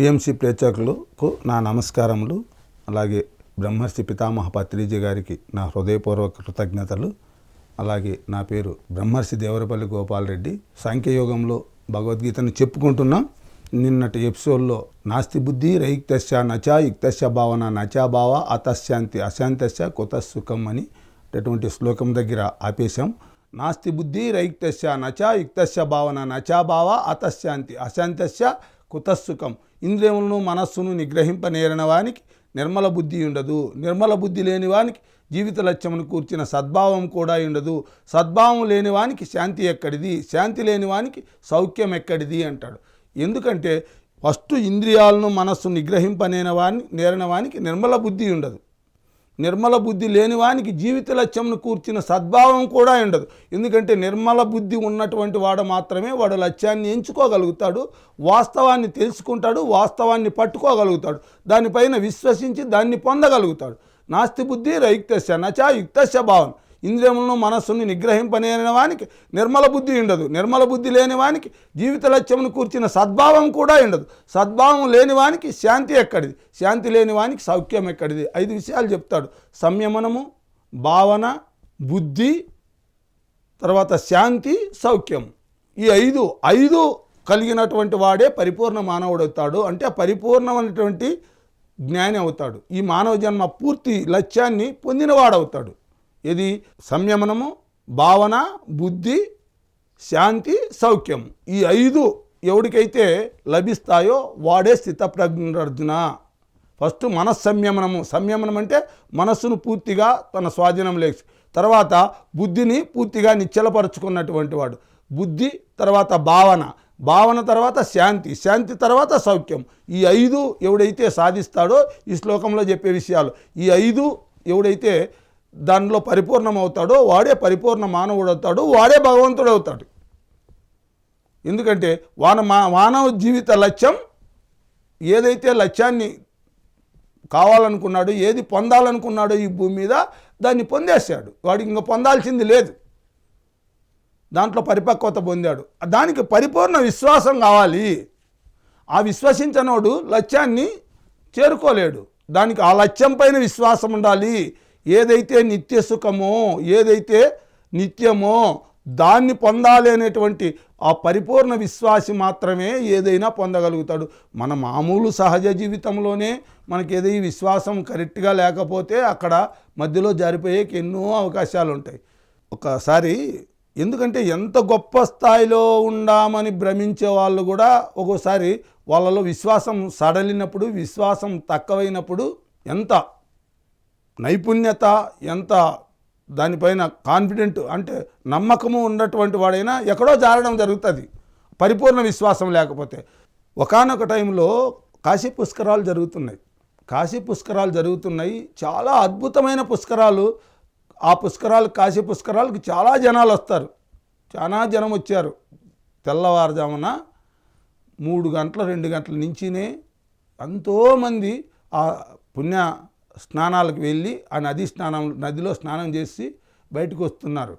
PMC ప్రేక్షకులకు నా నమస్కారములు. అలాగే బ్రహ్మర్షి పితామహ పత్రిజీ గారికి నా హృదయపూర్వక కృతజ్ఞతలు. అలాగే నా పేరు బ్రహ్మర్షి దేవరపల్లి గోపాలరెడ్డి సాంఖ్యయోగంలో భగవద్గీతను చెప్పుకుంటున్నాం. నిన్నటి ఎపిసోడ్లో నాస్తి బుద్ధి రైక్తస్య నచా యుక్తస్య భావన నచా భావ అతశాంతి అశాంతస్య కుత సుఖం అని అటువంటి శ్లోకం దగ్గర ఆపేశాం. నాస్తి బుద్ధి రైక్తస్య నచా యుక్తస్య భావన నచా భావ అతశాంతి అశాంతస్య కుతసుఖం ఇంద్రియములను మనస్సును నిగ్రహింపనేరిన వానికి నిర్మల బుద్ధి ఉండదు. నిర్మల బుద్ధి లేని వానికి జీవిత లక్ష్యమును కూర్చిన సద్భావం కూడా ఉండదు. సద్భావం లేని వానికి శాంతి ఎక్కడిది? శాంతి లేని వానికి సౌఖ్యం ఎక్కడిది? అంటాడు. ఎందుకంటే ఫస్ట్ ఇంద్రియాలను మనస్సు నిగ్రహింపనేన వాని నేరిన వానికి నిర్మల బుద్ధి ఉండదు. నిర్మల బుద్ధి లేని వానికి జీవిత లక్ష్యంను కూర్చిన సద్భావం కూడా ఉండదు. ఎందుకంటే నిర్మల బుద్ధి ఉన్నటువంటి వాడు మాత్రమే వాడు లక్ష్యాన్ని ఎంచుకోగలుగుతాడు వాస్తవాన్ని తెలుసుకుంటాడు వాస్తవాన్ని పట్టుకోగలుగుతాడు దానిపైన విశ్వసించి దాన్ని పొందగలుగుతాడు. నాస్తి బుద్ధి రైక్తస్య నచా యుక్తస్య భావన ఇంద్రియములను మనస్సుని నిగ్రహింపనేని వానికి నిర్మల బుద్ధి ఉండదు. నిర్మల బుద్ధి లేని వానికి జీవిత లక్ష్యమును కూర్చిన సద్భావం కూడా ఉండదు. సద్భావం లేని వానికి శాంతి ఎక్కడిది? శాంతి లేని వానికి సౌఖ్యం ఎక్కడిది? ఐదు విషయాలు చెప్తాడు. సంయమనము భావన బుద్ధి తర్వాత శాంతి సౌఖ్యం. ఈ ఐదు ఐదు కలిగినటువంటి వాడే పరిపూర్ణ మానవుడు అవుతాడు అంటే పరిపూర్ణమైనటువంటి జ్ఞాని అవుతాడు. ఈ మానవ జన్మ పూర్తి లక్ష్యాన్ని పొందినవాడవుతాడు. ఇది సంయమనము భావన బుద్ధి శాంతి సౌఖ్యం. ఈ ఐదు ఎవడికైతే లభిస్తాయో వాడే స్థితప్రజ్ఞార్జున ఫస్ట్ మనస్సంయమనము. సంయమనం అంటే మనస్సును పూర్తిగా తన స్వాధీనం లేచి తర్వాత బుద్ధిని పూర్తిగా నిశ్చలపరుచుకున్నటువంటి వాడు. బుద్ధి తర్వాత భావన. భావన తర్వాత శాంతి. శాంతి తర్వాత సౌఖ్యం. ఈ ఐదు ఎవడైతే సాధిస్తాడో ఈ శ్లోకంలో చెప్పే విషయాలు. ఈ ఐదు ఎవడైతే దానిలో పరిపూర్ణం అవుతాడో వాడే పరిపూర్ణ మానవుడు అవుతాడు వాడే భగవంతుడు అవుతాడు ఎందుకంటే వాన మా మానవ జీవిత లక్ష్యం ఏదైతే లక్ష్యాన్ని కావాలనుకున్నాడో ఏది పొందాలనుకున్నాడో ఈ భూమి మీద దాన్ని పొందేశాడు. వాడికి ఇంకా పొందాల్సింది లేదు. దాంట్లో పరిపక్వత పొందాడు. దానికి పరిపూర్ణ విశ్వాసం కావాలి. ఆ విశ్వసించనోడు లక్ష్యాన్ని చేరుకోలేడు. దానికి ఆ లక్ష్యం పైన విశ్వాసం ఉండాలి. ఏదైతే నిత్య సుఖమో ఏదైతే నిత్యమో దాన్ని పొందాలి అనేటువంటి ఆ పరిపూర్ణ విశ్వాసి మాత్రమే ఏదైనా పొందగలుగుతాడు. మన మామూలు సహజ జీవితంలోనే మనకి ఏదై విశ్వాసం కరెక్ట్గా లేకపోతే అక్కడ మధ్యలో జారిపోయేకి ఎన్నో అవకాశాలు ఉంటాయి ఒకసారి ఎందుకంటే ఎంత గొప్ప స్థాయిలో ఉండామని భ్రమించే వాళ్ళు కూడా ఒక్కోసారి వాళ్ళలో విశ్వాసం సడలినప్పుడు విశ్వాసం తక్కువైనప్పుడు ఎంత నైపుణ్యత ఎంత? దానిపైన కాన్ఫిడెంట్ అంటే నమ్మకము ఉన్నటువంటి వాడైనా ఎక్కడో జారడం జరుగుతుంది. పరిపూర్ణ విశ్వాసం లేకపోతే. ఒకానొక టైంలో కాశీ పుష్కరాలు జరుగుతున్నాయి. కాశీ పుష్కరాలు జరుగుతున్నాయి. చాలా అద్భుతమైన పుష్కరాలు. ఆ పుష్కరాలు కాశీ పుష్కరాలకు చాలా జనాలు వస్తారు. చాలా జనం వచ్చారు. తెల్లవారుజామున మూడు గంటల రెండు గంటల నుంచినే ఎంతోమంది ఆ పుణ్య స్నానాలకు వెళ్ళి ఆ నది స్నానం నదిలో స్నానం చేసి బయటకు వస్తున్నారు.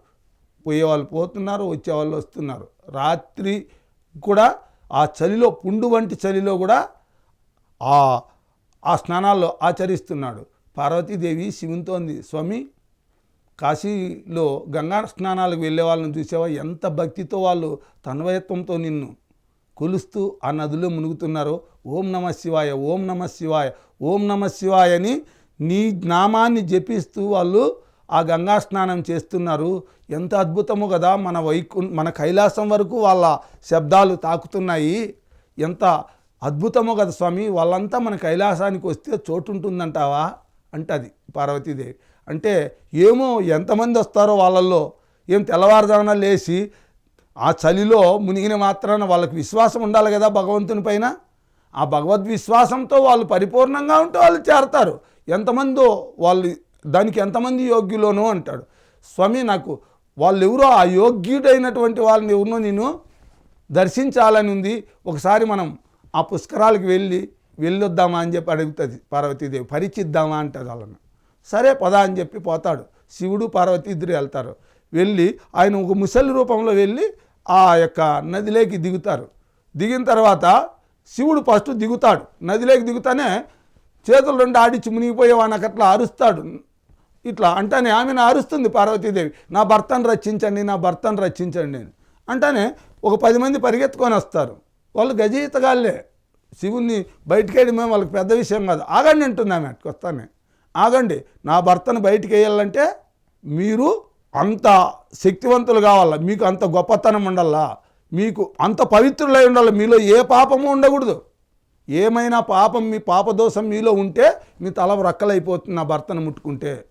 పోయేవాళ్ళు పోతున్నారు వచ్చేవాళ్ళు వస్తున్నారు. రాత్రి కూడా ఆ చలిలో పుండు వంటి చలిలో కూడా ఆ ఆ స్నానాల్లో ఆచరిస్తున్నాడు. పార్వతీదేవి శివునితో ఉంది స్వామి కాశీలో గంగా స్నానాలకు వెళ్ళే వాళ్ళని చూసేవా? ఎంత భక్తితో వాళ్ళు తన్వయత్వంతో నిన్ను కొలుస్తూ ఆ నదిలో మునుగుతున్నారో. ఓం నమ శివాయ ఓం నమ శివాయ ఓం నమ శివాయ అని నీ నామాన్ని జపిస్తూ వాళ్ళు ఆ గంగా స్నానం చేస్తున్నారు. ఎంత అద్భుతము కదా మన వైకు మన కైలాసం వరకు వాళ్ళ శబ్దాలు తాకుతున్నాయి. ఎంత అద్భుతమో కదా స్వామి వాళ్ళంతా మన కైలాసానికి వస్తే చోటు ఉంటుందంటావా అంటది పార్వతీదేవి. అంటే ఏమో ఎంతమంది వస్తారో వాళ్ళల్లో ఏం తెల్లవారుజామున లేచి ఆ చలిలో మునిగిన మాత్రాన వాళ్ళకి విశ్వాసం ఉండాలి కదా భగవంతుని పైన? ఆ భగవద్ విశ్వాసంతో వాళ్ళు పరిపూర్ణంగా ఉంటే వాళ్ళు చేరతారు. ఎంతమందో వాళ్ళు దానికి ఎంతమంది యోగ్యులోనో అంటాడు. స్వామి నాకు వాళ్ళు ఎవరో ఆ యోగ్యుడైనటువంటి వాళ్ళని ఎవరినో నేను దర్శించాలని ఉంది. ఒకసారి మనం ఆ పుష్కరాలకు వెళ్ళి వెళ్ళొద్దామా అని చెప్పి అడుగుతుంది పార్వతీదేవి. పరిచిద్దామా అంటుంది వాళ్ళని. సరే పదా అని చెప్పి పోతాడు. శివుడు పార్వతి ఇద్దరు వెళ్తారు. వెళ్ళి ఆయన ఒక ముసలి రూపంలో వెళ్ళి ఆ యొక్క నదిలోకి దిగుతారు. దిగిన తర్వాత శివుడు ఫస్ట్ దిగుతాడు. నదిలోకి దిగుతానే చేతులు రెండు ఆడిచ్చి మునిగిపోయేవాడిని అట్లా అరుస్తాడు. ఇట్లా అంటానే ఆమెను అరుస్తుంది పార్వతీదేవి. నా భర్తను రక్షించండి నా భర్తను రక్షించండి అని. అంటానే ఒక పది మంది పరిగెత్తుకొని వస్తారు. వాళ్ళు గజయితగాళ్ళే. శివుణ్ణి బయటికి వేయడమే వాళ్ళకి పెద్ద విషయం కాదు. ఆగండి అంటుంది ఆమె అటుకు వస్తానే. ఆగండి నా భర్తను బయటికి వేయాలంటే మీరు అంత శక్తివంతులు కావాలా? మీకు అంత గొప్పతనం ఉండాలా? మీకు అంత పవిత్రులై ఉండాలి? మీలో ఏ పాపము ఉండకూడదు. ఏమైనా పాపం మీ పాపదోషం మీలో ఉంటే మీ తల రక్కలైపోతుంది నా భర్తను ముట్టుకుంటే.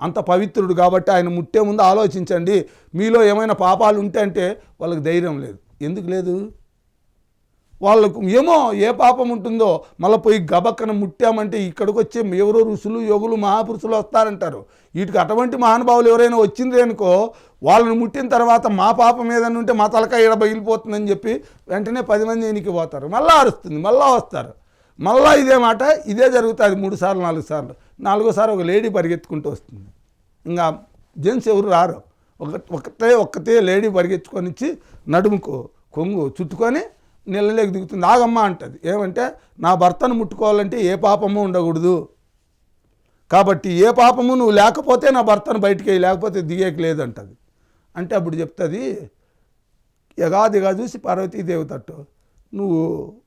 అంత పవిత్రుడు కాబట్టి ఆయన ముట్టే ముందు ఆలోచించండి. మీలో ఏమైనా పాపాలు ఉంటే అంటే వాళ్ళకి ధైర్యం లేదు. ఎందుకు లేదు? వాళ్ళకు ఏమో ఏ పాపం ఉంటుందో మళ్ళీ పోయి గబక్కన ముట్టామంటే ఇక్కడికి వచ్చే ఎవరో ఋషులు యోగులు మహాపురుషులు వస్తారంటారు. వీటికి అటువంటి మహానుభావులు ఎవరైనా వచ్చింది అనుకో వాళ్ళని ముట్టిన తర్వాత మా పాపం ఏదైనా ఉంటే మా తలకాయ ఇడ బగిలిపోతుందని చెప్పి వెంటనే పది మంది ఎనికి పోతారు. మళ్ళీ అరుస్తుంది మళ్ళా వస్తారు. మళ్ళా ఇదే మాట ఇదే జరుగుతుంది మూడు సార్లు నాలుగు సార్లు. నాలుగోసారి ఒక లేడీ పరిగెత్తుకుంటూ వస్తుంది. ఇంకా జెంట్స్ ఎవరు రారు. ఒక ఒకటే ఒక్కతే లేడీ పరిగెత్తుకొని ఇచ్చి నడుముకు కొంగు చుట్టుకొని నీళ్ళలోకి దిగుతుంది. ఆగమ్మ అంటది. ఏమంటే నా భర్తను ముట్టుకోవాలంటే ఏ పాపము ఉండకూడదు. కాబట్టి ఏ పాపము నువ్వు లేకపోతే నా భర్తను బయటికి లేకపోతే దిగేకి లేదంటది. అంటే అప్పుడు చెప్తుంది యగాదిగా చూసి పార్వతీదేవి తట్టు నువ్వు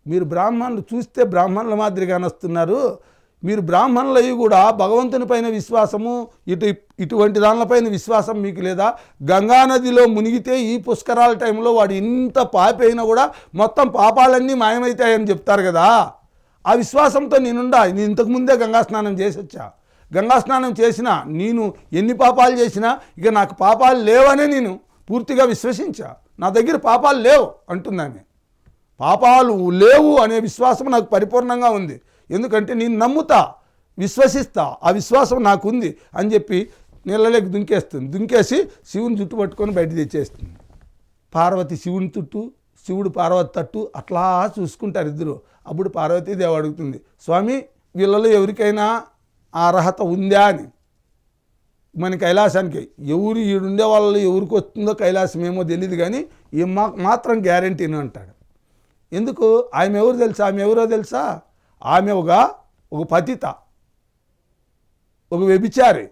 మీరు బ్రాహ్మణులు చూస్తే బ్రాహ్మణుల మాదిరిగా వస్తున్నారు. మీరు బ్రాహ్మణులయ్యి కూడా భగవంతుని పైన విశ్వాసము ఇటు ఇటువంటి దానిపైన విశ్వాసం మీకు లేదా? గంగా నదిలో మునిగితే ఈ పుష్కరాల టైంలో వాడు ఇంత పాపైనా కూడా మొత్తం పాపాలన్నీ మాయమవుతాయని చెప్తారు కదా. ఆ విశ్వాసంతో నేనుండా నేను ఇంతకు ముందే గంగా స్నానం చేసి వచ్చా గంగా స్నానం చేసినా నేను ఎన్ని పాపాలు చేసినా ఇక నాకు పాపాలు లేవనే నేను పూర్తిగా విశ్వసించా. నా దగ్గర పాపాలు లేవు అంటుందామె. పాపాలు లేవు అనే విశ్వాసం నాకు పరిపూర్ణంగా ఉంది. ఎందుకంటే నేను నమ్ముతా విశ్వసిస్తా ఆ విశ్వాసం నాకుంది అని చెప్పి నీళ్ళలోకి దుంకేస్తుంది. దుంకేసి శివుని జుట్టు పట్టుకొని బయట తెచ్చేస్తుంది. పార్వతి శివుని చుట్టూ శివుడు పార్వతి తట్టు అట్లా చూసుకుంటారు ఇద్దరు. అప్పుడు పార్వతీదేవి అడుగుతుంది స్వామి వీళ్ళలో ఎవరికైనా ఆ అర్హత ఉందా అని? మన కైలాసానికి ఎవరు ఈడుండే వాళ్ళు ఎవరికి వస్తుందో కైలాసం ఏమో తెలియదు కానీ ఈ మా మాత్రం గ్యారంటీని అంటాడు. ఎందుకు? ఆమె ఎవరు తెలుసా? ఆమె ఎవరో తెలుసా? ఆమె ఒక ఒక పతిత ఒక వ్యభిచారి.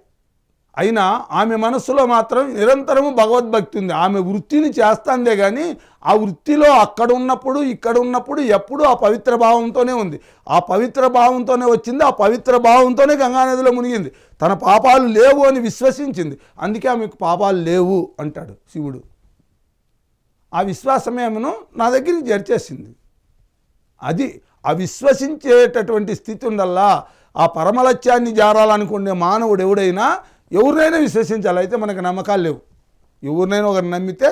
అయినా ఆమె మనస్సులో మాత్రం నిరంతరము భగవద్భక్తి ఉంది. ఆమె వృత్తిని చేస్తాందే కానీ ఆ వృత్తిలో అక్కడ ఉన్నప్పుడు ఇక్కడ ఉన్నప్పుడు ఎప్పుడూ ఆ పవిత్ర భావంతోనే ఉంది. ఆ పవిత్ర భావంతోనే వచ్చింది. ఆ పవిత్ర భావంతోనే గంగానదిలో మునిగింది. తన పాపాలు లేవు అని విశ్వసించింది. అందుకే ఆమెకు పాపాలు లేవు అంటాడు శివుడు. ఆ విశ్వాసమే ఆమెను నా దగ్గరికి జరిచేసింది అది ఆ విశ్వసించేటటువంటి స్థితి ఉండల్లా ఆ పరమలక్ష్యాన్ని జారాలనుకునే మానవుడు ఎవడైనా ఎవరినైనా విశ్వసించాలి. అయితే మనకు నమ్మకాలు లేవు. ఎవరినైనా ఒకరిని నమ్మితే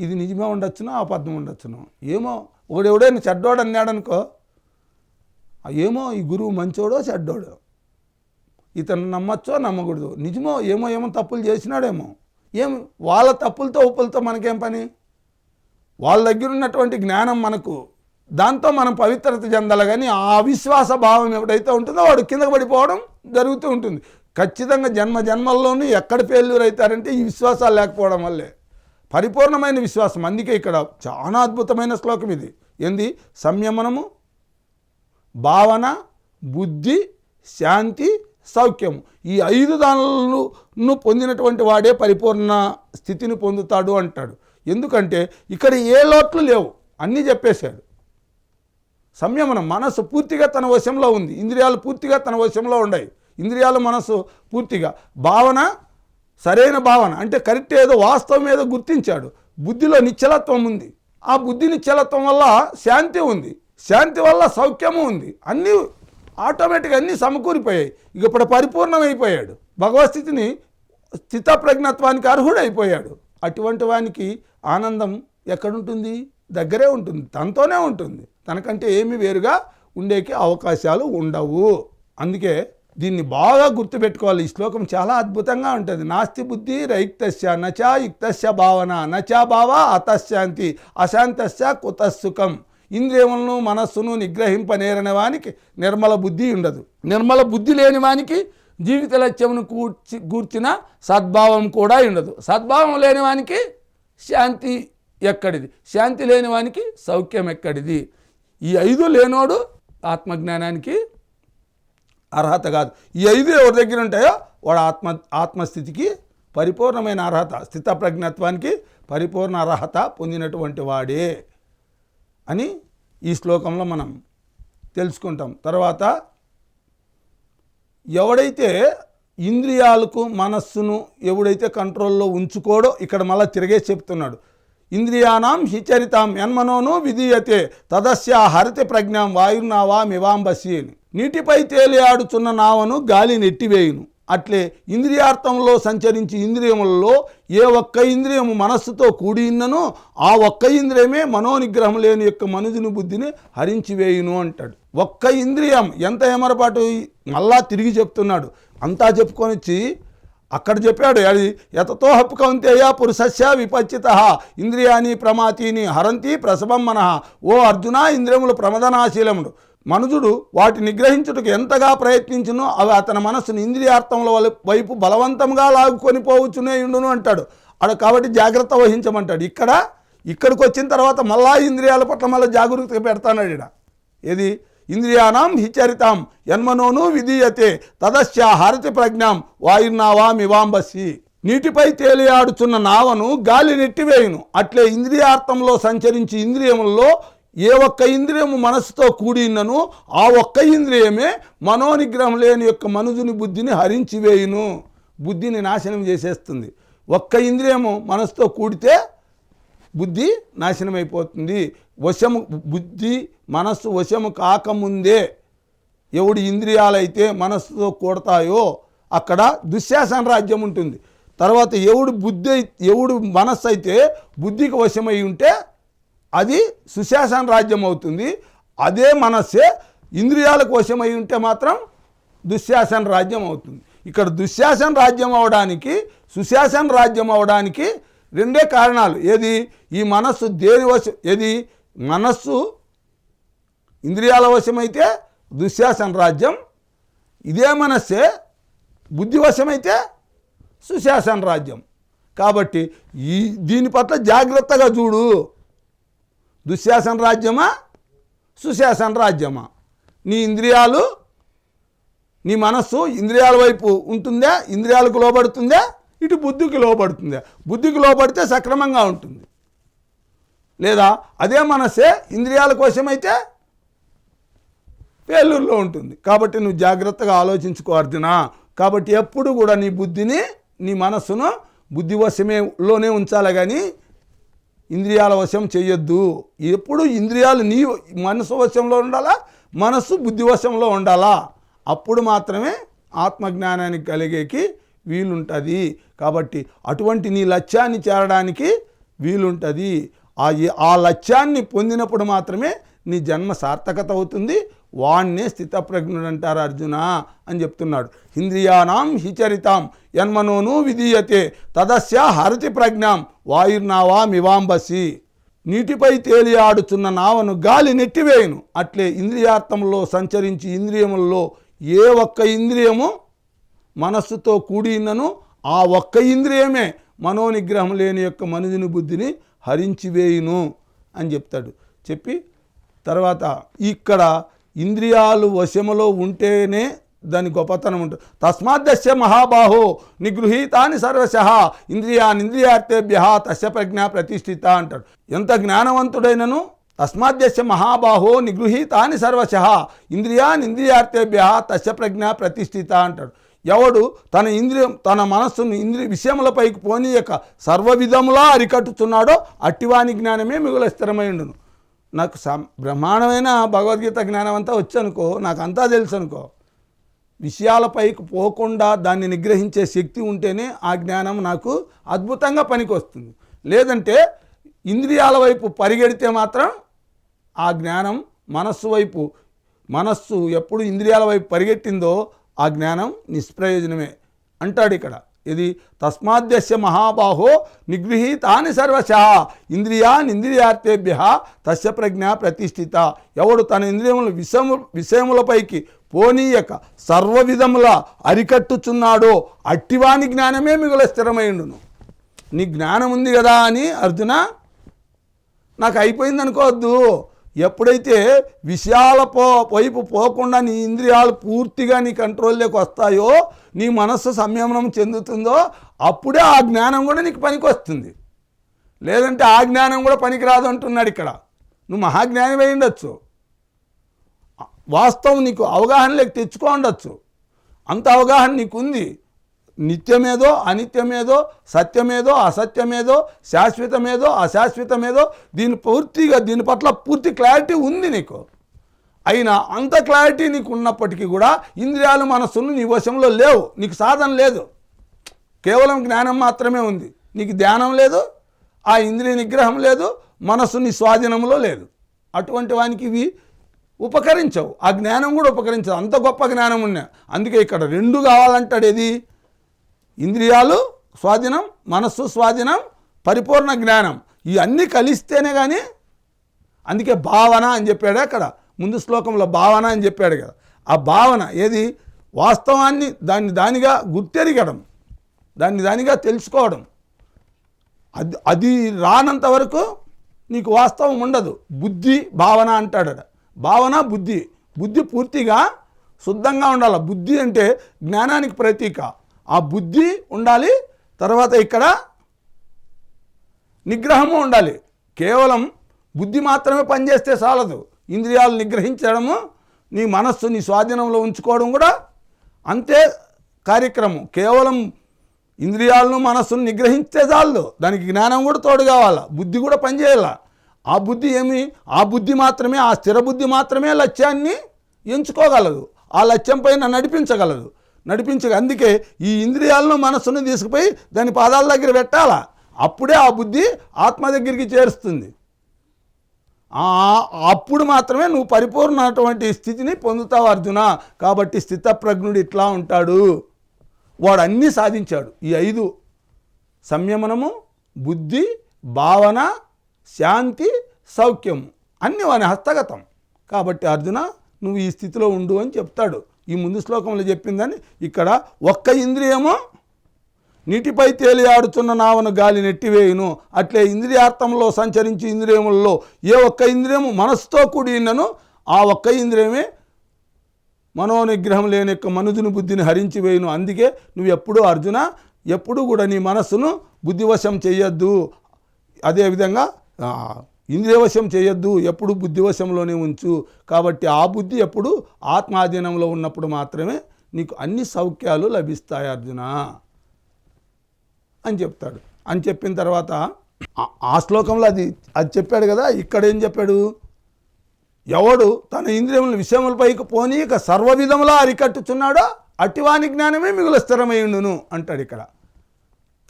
ఇది నిజమే ఉండొచ్చునో అబద్ధం ఉండొచ్చును. ఏమో ఒకడు ఎవడైనా చెడ్డోడు అన్నాడనుకో ఏమో ఈ గురువు మంచోడో చెడ్డోడో. ఇతను నమ్మచ్చో నమ్మకూడదు. నిజమో ఏమో ఏమో తప్పులు చేసినాడేమో. ఏం వాళ్ళ తప్పులతో ఉప్పులతో మనకేం పని? వాళ్ళ దగ్గర ఉన్నటువంటి జ్ఞానం మనకు దాంతో మనం పవిత్రత చెందాలి కానీ ఆ విశ్వాస భావం ఎప్పుడైతే ఉంటుందో వాడు కిందకు పడిపోవడం జరుగుతూ ఉంటుంది. ఖచ్చితంగా జన్మ జన్మల్లోనూ ఎక్కడ ఫెయిల్యూర్ అవుతారంటే ఈ విశ్వాసాలు లేకపోవడం వల్లే. పరిపూర్ణమైన విశ్వాసం. అందుకే ఇక్కడ చాలా అద్భుతమైన శ్లోకం ఇది. ఏంది? సంయమనము భావన బుద్ధి శాంతి సౌఖ్యము. ఈ ఐదు దానులను పొందినటువంటి వాడే పరిపూర్ణ స్థితిని పొందుతాడు అంటాడు. ఎందుకంటే ఇక్కడ ఏ లోట్లు లేవు. అన్నీ చెప్పేశాడు. సంయమనం మనసు పూర్తిగా తన వశంలో ఉంది. ఇంద్రియాలు పూర్తిగా తన వశంలో ఉన్నాయి ఇంద్రియాలు మనసు పూర్తిగా. భావన సరైన భావన. అంటే కరెక్ట్ ఏదో వాస్తవం ఏదో గుర్తించాడు. బుద్ధిలో నిశ్చలత్వం ఉంది. ఆ బుద్ధి నిశ్చలత్వం వల్ల శాంతి ఉంది. శాంతి వల్ల సౌఖ్యము ఉంది. అన్నీ ఆటోమేటిక్గా అన్నీ సమకూరిపోయాయి. ఇక ఇప్పుడు పరిపూర్ణమైపోయాడు. భగవస్థితిని స్థితప్రజ్ఞత్వానికి అర్హుడైపోయాడు. అటువంటి వానికి ఆనందం ఎక్కడుంటుంది? దగ్గరే ఉంటుంది. తనతోనే ఉంటుంది. తనకంటే ఏమి వేరుగా ఉండేకి అవకాశాలు ఉండవు. అందుకే దీన్ని బాగా గుర్తుపెట్టుకోవాలి. ఈ శ్లోకం చాలా అద్భుతంగా ఉంటుంది. నాస్తి బుద్ధి రైక్తస్య నచా యుక్తస్య భావన. నచా భావ అతశాంతి అశాంతస్య కుతసుఖం ఇంద్రియములను మనస్సును నిగ్రహింపనేరని వానికి నిర్మల బుద్ధి ఉండదు. నిర్మల బుద్ధి లేని వానికి జీవిత లక్ష్యమును కూర్చి కూర్చిన సద్భావం కూడా ఉండదు. సద్భావం లేని వానికి శాంతి ఎక్కడిది? శాంతి లేని వానికి సౌఖ్యం ఎక్కడిది? ఈ ఐదు లేనోడు ఆత్మజ్ఞానానికి అర్హత కాదు. ఈ ఐదు ఎవరి దగ్గర ఉంటాయో వాడు ఆత్మ ఆత్మస్థితికి పరిపూర్ణమైన అర్హత స్థితప్రజ్ఞత్వానికి పరిపూర్ణ అర్హత పొందినటువంటి వాడే అని ఈ శ్లోకంలో మనం తెలుసుకుంటాం. తర్వాత ఎవడైతే ఇంద్రియాలకు మనస్సును ఎవడైతే కంట్రోల్లో ఉంచుకోడో ఇక్కడ మళ్ళీ తిరిగే చెప్తున్నాడు. ఇంద్రియానాం హిచరితాం యన్మనోను విధీయతే తదస్య హరితి ప్రజ్ఞాం వాయుర్నావా మివాంబసి నీటిపై తేలియాడుచున్న నావను గాలి నెట్టివేయును. అట్లే ఇంద్రియార్థంలో సంచరించి ఇంద్రియములలో ఏ ఒక్క ఇంద్రియము మనస్సుతో కూడి ఉన్ననో ఆ ఒక్క ఇంద్రియమే మనోనిగ్రహం లేని యొక్క మనుజుని బుద్ధిని హరించివేయును అంటాడు. ఒక్క ఇంద్రియం ఎంత ఏమరపాటు మళ్ళా తిరిగి చెప్తున్నాడు. అంతా చెప్పుకొని వచ్చి అక్కడ చెప్పాడు అది ఎతతో హప్పు కౌంతేయ పురుషస్య విపచ్చిత ఇంద్రియాని ప్రమాతీని హరంతి ప్రసవం మనః. ఓ అర్జున ఇంద్రియములు ప్రమదనాశీలముడు మనుజుడు వాటి నిగ్రహించుటకు ఎంతగా ప్రయత్నించునో అవి అతని మనస్సును ఇంద్రియార్థముల వైపు బలవంతంగా లాగుకొని పోవచ్చునే ఉండును అంటాడు. అడ కాబట్టి జాగ్రత్త వహించమంటాడు. ఇక్కడ ఇక్కడికి వచ్చిన తర్వాత మళ్ళా ఇంద్రియాల పట్ల మళ్ళీ జాగరూకత పెడతాడు ఇక్కడ ఏది? ఇంద్రియాణం హిచరితాం యన్మనోను విధీయతే తదస్య హరతి ప్రజ్ఞాం వాయుర్నావా మివాంబసి నీటిపై తేలియాడుచున్న నావను గాలి నెట్టివేయును. అట్లే ఇంద్రియార్థంలో సంచరించి ఇంద్రియముల్లో ఏ ఒక్క ఇంద్రియము మనస్సుతో కూడినను ఆ ఒక్క ఇంద్రియమే మనోనిగ్రహం లేని యొక్క మనుజుని బుద్ధిని హరించివేయును. బుద్ధిని నాశనం చేసేస్తుంది. ఒక్క ఇంద్రియము మనసుతో కూడితే బుద్ధి నాశనమైపోతుంది. వశము బుద్ధి మనస్సు వశము కాకముందే ఎవడు ఇంద్రియాలైతే మనస్సుతో కూడతాయో అక్కడ దుశ్శాసన రాజ్యం ఉంటుంది. తర్వాత ఎవడు బుద్ధి ఎవడు మనస్సు అయితే బుద్ధికి వశమై ఉంటే అది సుశాసన రాజ్యం అవుతుంది. అదే మనస్సే ఇంద్రియాలకు వశమై ఉంటే మాత్రం దుశ్శాసన రాజ్యం అవుతుంది. ఇక్కడ దుశ్శాసన రాజ్యం అవడానికి సుశాసన రాజ్యం అవడానికి రెండే కారణాలు. ఏది? ఈ మనస్సు దేని వశం ఏది? మనస్సు ఇంద్రియాల వశమైతే దుశ్శాసన రాజ్యం ఇదే మనస్సే బుద్ధి వశమైతే సుశాసన రాజ్యం కాబట్టి ఈ దీని పట్ల జాగ్రత్తగా చూడు. దుశ్శాసన రాజ్యమా సుశాసన రాజ్యమా నీ ఇంద్రియాలు నీ మనస్సు ఇంద్రియాల వైపు ఉంటుందా ఇంద్రియాలకు లోబడుతుందా ఇటు బుద్ధికి లోపడుతుంది బుద్ధికి లోబడితే సక్రమంగా ఉంటుంది. లేదా అదే మనసే ఇంద్రియాల కోసమైతే ఫెయిల్యూర్లో ఉంటుంది. కాబట్టి నువ్వు జాగ్రత్తగా ఆలోచించుకో అర్జున. కాబట్టి ఎప్పుడు కూడా నీ బుద్ధిని నీ మనస్సును బుద్ధి వశమేలోనే ఉంచాలి కానీ ఇంద్రియాల వశం చేయొద్దు. ఎప్పుడు ఇంద్రియాలు నీ మనసు వశంలో ఉండాలా? మనస్సు బుద్ధి వశంలో ఉండాలా? అప్పుడు మాత్రమే ఆత్మజ్ఞానానికి కలిగేకి వీలుంటుంది. కాబట్టి అటువంటి నీ లక్ష్యాన్ని చేరడానికి వీలుంటుంది. ఆ ఆ లక్ష్యాన్ని పొందినప్పుడు మాత్రమే నీ జన్మ సార్థకత అవుతుంది. వాణ్ణే స్థితప్రజ్ఞుడు అంటారు అర్జున అని చెప్తున్నాడు. ఇంద్రియానాం హిచరితాం యన్మనోను విధీయతే తదస్య హరతి ప్రజ్ఞాం వాయుర్నావా మివాంబసి నీటిపై తేలియాడుచున్న నావను గాలి నెట్టివేయును. అట్లే ఇంద్రియార్థంలో సంచరించి ఇంద్రియముల్లో ఏ ఒక్క ఇంద్రియము మనస్సుతో కూడినను ఆ ఒక్క ఇంద్రియమే మనోనిగ్రహం లేని యొక్క మనుజుని బుద్ధిని హరించివేయును అని చెప్తాడు. చెప్పి తర్వాత ఇక్కడ ఇంద్రియాలు వశములో ఉంటేనే దాని గొప్పతనం ఉంటుంది తస్మాద్దస్య మహాబాహో నిగృహీతాని సర్వశ ఇంద్రియాన్ ఇంద్రియార్థేభ్య తస్య ప్రజ్ఞ ప్రతిష్ఠిత అంటాడు. ఎంత జ్ఞానవంతుడైనను? తస్మాద్దస్య మహాబాహో నిగృహీతాని సర్వశ ఇంద్రియాన్ ఇంద్రియార్థేభ్య తస్య ప్రజ్ఞ ప్రతిష్ఠిత అంటాడు. ఎవడు తన ఇంద్రియం తన మనస్సును ఇంద్రియ విషయములపైకి పోనీయక సర్వవిధములా అరికట్టుచున్నాడో అట్టివాని జ్ఞానమే మిగుల స్థిరమైండును నాకు సం బ్రహ్మాండమైన భగవద్గీత జ్ఞానం అంతా వచ్చనుకో నాకు అంతా తెలుసు అనుకో విషయాలపైకి పోకుండా దాన్ని నిగ్రహించే శక్తి ఉంటేనే ఆ జ్ఞానం నాకు అద్భుతంగా పనికొస్తుంది. లేదంటే ఇంద్రియాల వైపు పరిగెడితే మాత్రం ఆ జ్ఞానం మనస్సు వైపు మనస్సు ఎప్పుడు ఇంద్రియాల వైపు పరిగెట్టిందో ఆ జ్ఞానం నిష్ప్రయోజనమే. అంటాడు ఇక్కడ ఇది తస్మాద్యస్య మహాబాహో నిగృహీతాని సర్వశ ఇంద్రియాన్ ఇంద్రియార్థేభ్య తస్య ప్రజ్ఞ ప్రతిష్ఠిత. ఎవడు తన ఇంద్రియములు విషము విషయములపైకి పోనీయక సర్వ విధముల అరికట్టుచున్నాడో అట్టివాని జ్ఞానమే మిగుల స్థిరమైండును నీ జ్ఞానం ఉంది కదా అని అర్జున నాకు అయిపోయింది అనుకోవద్దు ఎప్పుడైతే విషయాల పో వైపు పోకుండా నీ ఇంద్రియాలు పూర్తిగా నీ కంట్రోల్లోకి వస్తాయో నీ మనస్సు సంయమనం చెందుతుందో అప్పుడే ఆ జ్ఞానం కూడా నీకు పనికి వస్తుంది లేదంటే ఆ జ్ఞానం కూడా పనికిరాదు అంటున్నాడు ఇక్కడ. నువ్వు మహాజ్ఞాని అయి ఉండొచ్చు. వాస్తవం నీకు అవగాహనలోకి తెచ్చుకో ఉండొచ్చు. అంత అవగాహన నీకుంది. నిత్యమేదో అనిత్యమేదో సత్యమేదో అసత్యమేదో శాశ్వతమేదో అశాశ్వతమేదో దీని పూర్తిగా దీని పట్ల పూర్తి క్లారిటీ ఉంది నీకు. అయినా అంత క్లారిటీ నీకు ఉన్నప్పటికీ కూడా ఇంద్రియాలు మనస్సును నీ వశంలో లేవు. నీకు సాధన లేదు. కేవలం జ్ఞానం మాత్రమే ఉంది. నీకు ధ్యానం లేదు. ఆ ఇంద్రియ నిగ్రహం లేదు. మనస్సు నీ స్వాధీనంలో లేదు. అటువంటి వానికి ఇవి ఉపకరించవు. ఆ జ్ఞానం కూడా ఉపకరించదు. అంత గొప్ప జ్ఞానం ఉన్నా. అందుకే ఇక్కడ రెండు కావాలంటాడు ఏది? ఇంద్రియాలు స్వాధీనం మనస్సు స్వాధీనం పరిపూర్ణ జ్ఞానం. ఇవన్నీ కలిస్తేనే కానీ అందుకే భావన అని చెప్పాడు అక్కడ. ముందు శ్లోకంలో భావన అని చెప్పాడు కదా. ఆ భావన ఏది? వాస్తవాన్ని దాన్ని దానిగా గుర్తెరగడం దాన్ని దానిగా తెలుసుకోవడం. అది అది రానంత వరకు నీకు వాస్తవం ఉండదు. బుద్ధి భావన అంటాడట. భావన బుద్ధి. బుద్ధి పూర్తిగా శుద్ధంగా ఉండాలి. బుద్ధి అంటే జ్ఞానానికి ప్రతీక. ఆ బుద్ధి ఉండాలి తర్వాత ఇక్కడ నిగ్రహము ఉండాలి. కేవలం బుద్ధి మాత్రమే పనిచేస్తే చాలదు. ఇంద్రియాలు నిగ్రహించడము నీ మనస్సు నీ స్వాధీనంలో ఉంచుకోవడం కూడా అంతే కార్యక్రమం. కేవలం ఇంద్రియాలను మనస్సును నిగ్రహించే చాలు. దానికి జ్ఞానం కూడా తోడు కావాలా? బుద్ధి కూడా పనిచేయాల? ఆ బుద్ధి ఏమి? ఆ బుద్ధి మాత్రమే ఆ స్థిర బుద్ధి మాత్రమే లక్ష్యాన్ని ఎంచుకోగలదు. ఆ లక్ష్యం పైన నడిపించగలదు. నడిపించక. అందుకే ఈ ఇంద్రియాలను మనస్సును తీసుకుపోయి దాని పాదాల దగ్గర పెట్టాలా? అప్పుడే ఆ బుద్ధి ఆత్మ దగ్గరికి చేరుస్తుంది. అప్పుడు మాత్రమే నువ్వు పరిపూర్ణటువంటి స్థితిని పొందుతావు అర్జున. కాబట్టి స్థితప్రజ్ఞుడు ఇట్లా ఉంటాడు. వాడు అన్నీ సాధించాడు. ఈ ఐదు సంయమనము బుద్ధి భావన శాంతి సౌఖ్యము. అన్నీ వాని హస్తగతం. కాబట్టి అర్జున నువ్వు ఈ స్థితిలో ఉండు అని చెప్తాడు. ఈ ముందు శ్లోకంలో చెప్పిందని ఇక్కడ ఒక్క ఇంద్రియము నీటిపై తేలియాడుతున్న నావను గాలి నెట్టివేయును. అట్లే ఇంద్రియార్థంలో సంచరించి ఇంద్రియములలో ఏ ఒక్క ఇంద్రియము మనస్సుతో కూడినను ఆ ఒక్క ఇంద్రియమే మనోనిగ్రహం లేని యొక్క మనుజుని బుద్ధిని హరించి వేయును. అందుకే నువ్వు ఎప్పుడూ అర్జున ఎప్పుడూ కూడా నీ మనస్సును బుద్ధివశం చేయొద్దు. అదేవిధంగా ఇంద్రియవశం చేయొద్దు ఎప్పుడు బుద్ధివశంలోనే ఉంచు. కాబట్టి ఆ బుద్ధి ఎప్పుడు ఆత్మాధీనంలో ఉన్నప్పుడు మాత్రమే నీకు అన్ని సౌఖ్యాలు లభిస్తాయి అర్జున అని చెప్తాడు. అని చెప్పిన తర్వాత ఆ- శ్లోకంలో అది అది చెప్పాడు కదా ఇక్కడ ఏం చెప్పాడు? ఎవడు తన ఇంద్రియముల విషయములపైకి పోనీ ఇక సర్వ విధములా అరికట్టుచున్నాడో అటివాని జ్ఞానమే మిగులు స్థిరమై ఉండును అంటాడు ఇక్కడ.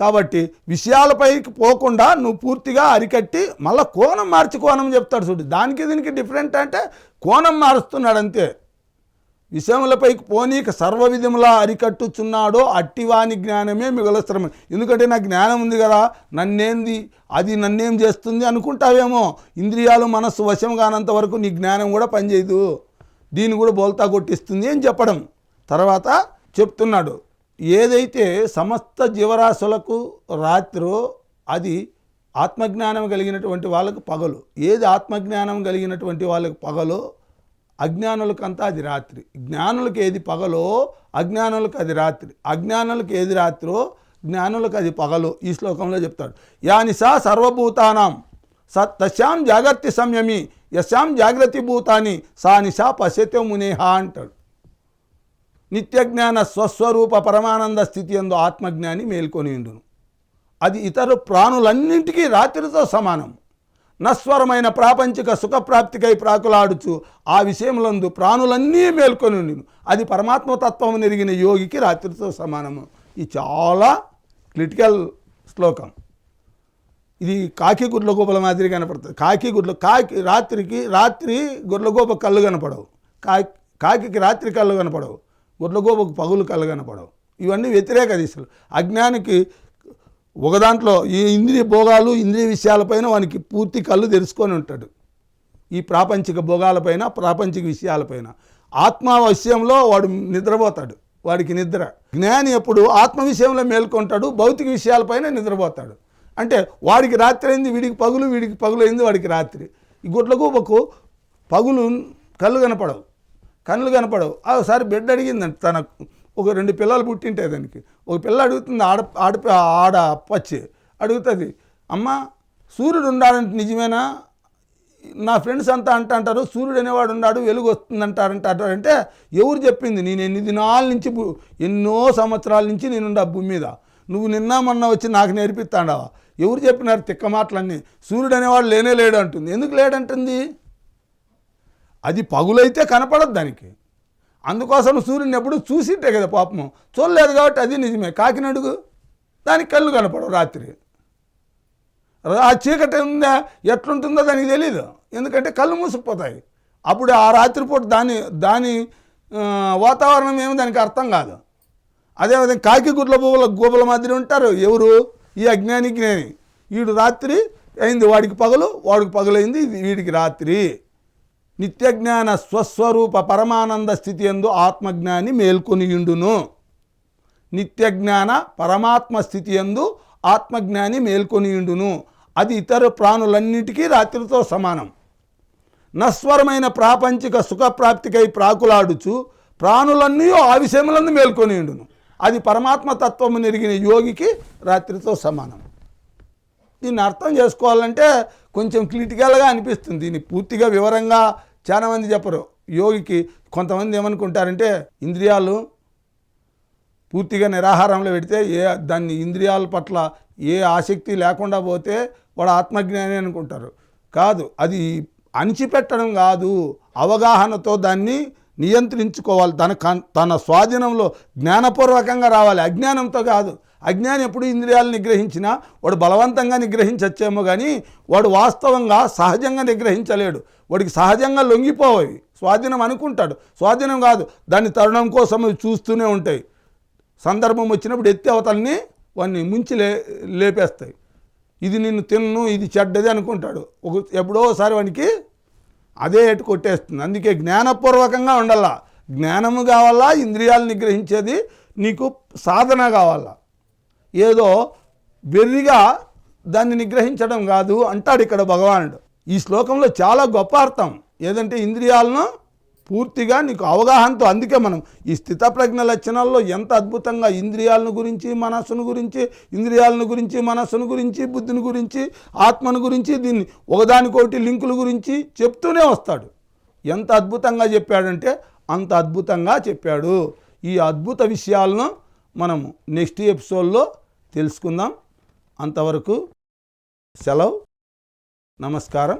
కాబట్టి విషయాలపైకి పోకుండా నువ్వు పూర్తిగా అరికట్టి మళ్ళీ కోణం మార్చి కోణం చెప్తాడు చూడు. దానికి దీనికి డిఫరెంట్ అంటే కోణం మారుస్తున్నాడు అంతే విషయములపైకి పోనీక సర్వ విధములా అరికట్టుచున్నాడో అట్టివాని జ్ఞానమే మిగులస్తరం ఎందుకంటే నాకు జ్ఞానం ఉంది కదా నన్నేంది? అది నన్నేం చేస్తుంది అనుకుంటావేమో. ఇంద్రియాలు మనస్సు వశం కానంత వరకు నీ జ్ఞానం కూడా పనిచేయదు. దీన్ని కూడా బోల్తా కొట్టిస్తుంది అని చెప్పడం. తర్వాత చెప్తున్నాడు. ఏదైతే సమస్త జీవరాశులకు రాత్రో అది ఆత్మజ్ఞానం కలిగినటువంటి వాళ్ళకు పగలు. ఏది ఆత్మజ్ఞానం కలిగినటువంటి వాళ్ళకు పగలో? అజ్ఞానులకంతా అది రాత్రి. జ్ఞానులకు ఏది పగలో? అజ్ఞానులకు అది రాత్రి. అజ్ఞానులకు ఏది రాత్రో? జ్ఞానులకు అది పగలు. ఈ శ్లోకంలో చెప్తాడు. యానిసా సర్వభూతానాం. స తస్యాం జాగ్రత్త సంయమి. యశాం జాగ్రత్త భూతాని. సా నిశా పశ్యతే మునేహ అంటాడు. నిత్యజ్ఞాన స్వస్వరూప పరమానంద స్థితి ఎందు ఆత్మజ్ఞాని మేల్కొని ఉండును. అది ఇతర ప్రాణులన్నింటికీ రాత్రితో సమానం. నస్వరమైన ప్రాపంచిక సుఖప్రాప్తికై ప్రాకులాడుచు ఆ విషయములందు ప్రాణులన్నీ మేల్కొని ఉండును. అది పరమాత్మతత్వం నెరిగిన యోగికి రాత్రితో సమానము. ఇది చాలా క్రిటికల్ శ్లోకం. ఇది కాకి గుడ్లగోపల మాదిరి కనపడుతుంది. కాకి గుడ్ల కాకి రాత్రికి రాత్రి గుడ్లగోప కళ్ళు కనపడవు. కాకి కాకికి రాత్రి కళ్ళు కనపడవు. గుడ్లగోపకు పగులు కలగనపడవు. ఇవన్నీ వ్యతిరేక దిశలు. అజ్ఞానికి ఒక దాంట్లో ఈ ఇంద్రియ భోగాలు ఇంద్రియ విషయాలపైన వానికి పూర్తి కళ్ళు తెరుచుకొని ఉంటాడు. ఈ ప్రాపంచిక భోగాలపైన ప్రాపంచిక విషయాలపైన. ఆత్మ విషయంలో వాడు నిద్రపోతాడు. వాడికి నిద్ర. జ్ఞాని ఎప్పుడు ఆత్మ విషయంలో మేల్కొంటాడు భౌతిక విషయాలపైన నిద్రపోతాడు. అంటే వాడికి రాత్రి అయింది వీడికి పగులు వీడికి పగులు అయింది వాడికి రాత్రి. ఈ గుడ్లగూబకు పగులు కళ్ళు కనపడవు. కళ్ళు కనపడవు. ఒకసారి బిడ్డ అడిగిందంట తన ఒక రెండు పిల్లలు పుట్టింటే దానికి. ఒక పిల్ల అడుగుతుంది ఆడ ఆడ ఆడ పచ్చి అడుగుతుంది అమ్మ సూర్యుడు ఉన్నాడంటే నిజమేనా? నా ఫ్రెండ్స్ అంతా అంట అంటారు సూర్యుడు అనేవాడు ఉన్నాడు వెలుగు వస్తుందంటారంట అంటారంటే ఎవరు చెప్పింది నేను ఎన్ని దినాల నుంచి ఎన్నో సంవత్సరాల నుంచి నేనుండా భూమి మీద. నువ్వు నిన్న మొన్న వచ్చి నాకు నేర్పిస్తాడావా? ఎవరు చెప్పినారు తిక్క మాటలన్నీ. సూర్యుడు అనేవాడు లేనే లేడు అంటుంది. ఎందుకు లేడంటుంది? అది పగులైతే కనపడదు దానికి. అందుకోసం సూర్యుని ఎప్పుడు చూసింటే కదా పాపము. చూడలేదు కాబట్టి అది నిజమే. కాకినడుగు దానికి కళ్ళు కనపడవు రాత్రి. ఆ చీకటి ఉందా? ఎట్లుంటుందో దానికి తెలియదు ఎందుకంటే కళ్ళు మూసుకుపోతాయి. అప్పుడు ఆ రాత్రిపూట దాని దాని వాతావరణం ఏమో దానికి అర్థం కాదు. అదేవిధంగా కాకి గుడ్ల పువ్వుల గోపుల మాదిరి ఉంటారు. ఎవరు? ఈ అజ్ఞాని జ్ఞాని వీడు రాత్రి అయింది వాడికి పగలు వాడికి పగలైంది వీడికి రాత్రి. నిత్యజ్ఞాన స్వస్వరూప పరమానంద స్థితి ఎందు ఆత్మజ్ఞాని మేల్కొనియుండును. నిత్యజ్ఞాన పరమాత్మ స్థితి ఎందు ఆత్మజ్ఞాని మేల్కొనియుండును. అది ఇతర ప్రాణులన్నిటికీ రాత్రితో సమానం. నస్వరమైన ప్రాపంచిక సుఖప్రాప్తికై ప్రాకులాడుచు ప్రాణులన్నీ ఆ విషయములందు మేల్కొనియుండును. అది పరమాత్మ తత్వము నెరిగిన యోగికి రాత్రితో సమానం. దీన్ని అర్థం చేసుకోవాలంటే కొంచెం క్రిటికల్గా అనిపిస్తుంది. దీన్ని పూర్తిగా వివరంగా చాలామంది చెప్పరు. యోగికి కొంతమంది ఏమనుకుంటారంటే ఇంద్రియాలు పూర్తిగా నిరాహారంలో పెడితే ఏ దాన్ని ఇంద్రియాల పట్ల ఏ ఆసక్తి లేకుండా పోతే వాడు ఆత్మజ్ఞాని అనుకుంటారు. కాదు అది అణిచిపెట్టడం కాదు. అవగాహనతో దాన్ని నియంత్రించుకోవాలి. తన కన్- తన స్వాధీనంలో జ్ఞానపూర్వకంగా రావాలి. అజ్ఞానంతో కాదు. అజ్ఞానం ఎప్పుడు ఇంద్రియాలు నిగ్రహించినా వాడు బలవంతంగా నిగ్రహించచ్చేమో కానీ వాడు వాస్తవంగా సహజంగా నిగ్రహించలేడు. వాడికి సహజంగా లొంగిపోవాలి. స్వాధీనం అనుకుంటాడు. స్వాధీనం కాదు. దాని తరుణం కోసం చూస్తూనే ఉంటాయి. సందర్భం వచ్చినప్పుడు ఎత్తి అవతల్ని వాడిని ముంచి లే లేపేస్తాయి. ఇది నిన్ను తిన్ను ఇది చెడ్డది అనుకుంటాడు. ఒక ఎప్పుడోసారి వానికి అదే ఎటు కొట్టేస్తుంది. అందుకే జ్ఞానపూర్వకంగా ఉండాల. జ్ఞానము కావాలా ఇంద్రియాలు నిగ్రహించేది నీకు సాధన కావాలా. ఏదో వెర్రిగా దాన్ని నిగ్రహించడం కాదు అంటాడు ఇక్కడ భగవానుడు. ఈ శ్లోకంలో చాలా గొప్ప అర్థం. ఏదంటే ఇంద్రియాలను పూర్తిగా నీకు అవగాహనతో అందుకే మనం ఈ స్థితప్రజ్ఞ లక్షణాల్లో ఎంత అద్భుతంగా ఇంద్రియాలను గురించి మనస్సును గురించి ఇంద్రియాలను గురించి మనస్సును గురించి బుద్ధిని గురించి ఆత్మను గురించి దీన్ని ఒకదానికొకటి లింకుల గురించి చెప్తూనే వస్తాడు. ఎంత అద్భుతంగా చెప్పాడంటే అంత అద్భుతంగా చెప్పాడు. ఈ అద్భుత విషయాలను మనము నెక్స్ట్ ఎపిసోడ్లో తెలుసుకుందాం. అంతవరకు సెలవు. నమస్కారం.